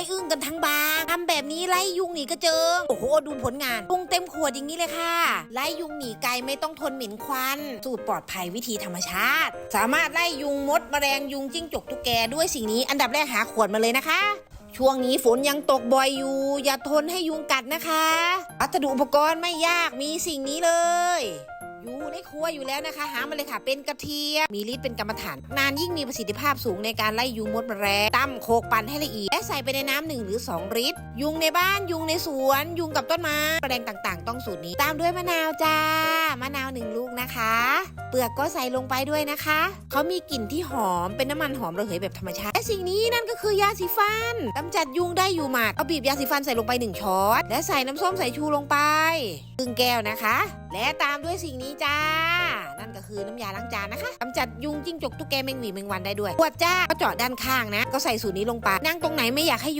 ยอึ้งกันทั้งบางทำแบบนี้ไล่ยุงหนีกระเจิง โอ้โห ดูผลงานยุงเต็มขวดอย่างนี้เลยค่ะ ไล่ยุงหนีไกลไม่ต้องทนเหม็นควัน สูตรปลอดภัยวิธีธรรมชาติ สามารถไล่ยุงมดแมลงยุงจิ้งจกตุ๊กแกด้วยสิ่งนี้ อันดับแรกหาขวดมาเลยนะคะช่วงนี้ฝนยังตกบ่อยอยู่ อย่าทนให้ยุงกัดนะคะ วัสดุอุปกรณ์ไม่ยากมีสิ่งนี้เลย อยู่ในครัวอยู่แล้วนะคะ หามาเลยค่ะ เป็นกระเทียมมีฤทธิ์เป็นกรรมฐาน นานยิ่งมีประสิทธิภาพสูงในการไล่ยุงมดแรงตั้มโคกปั่นให้ละเอียดและใส่ไปในน้ำหนึ่งหรือ 2 ลิตร ยุงในบ้านยุงในสวน ยุงกับต้นไม้แปลงต่างๆ ต้องสูตรนี้ ตามด้วยมะนาวจ้ามะนาวหนึ่งลูกนะคะ เปลือกก็ใส่ลงไปด้วยนะคะ เขามีกลิ่นที่หอมเป็นน้ำมันหอมระเหยแบบธรรมชาติและสิ่งนี้นั่นก็คือยาสีฟันกำจัดยุงได้อยู่หมัดเอาบีบยาสีฟันใส่ลงไปหนึ่งช้อน และใส่น้ำส้มสายชูลงไปครึ่งแก้วนะคะ และตามด้วยสิ่งนี้จ้า นั่นก็คือน้ำยาล้างจานนะคะกำจัดยุงจิ้งจกตุ๊กแกแมงหวีแมงวันได้ด้วยขวดจ้าก็เจาะด้านข้างนะ ก็ใส่สูตรนี้ลงไปนั่งตรงไหนไม่อยากให้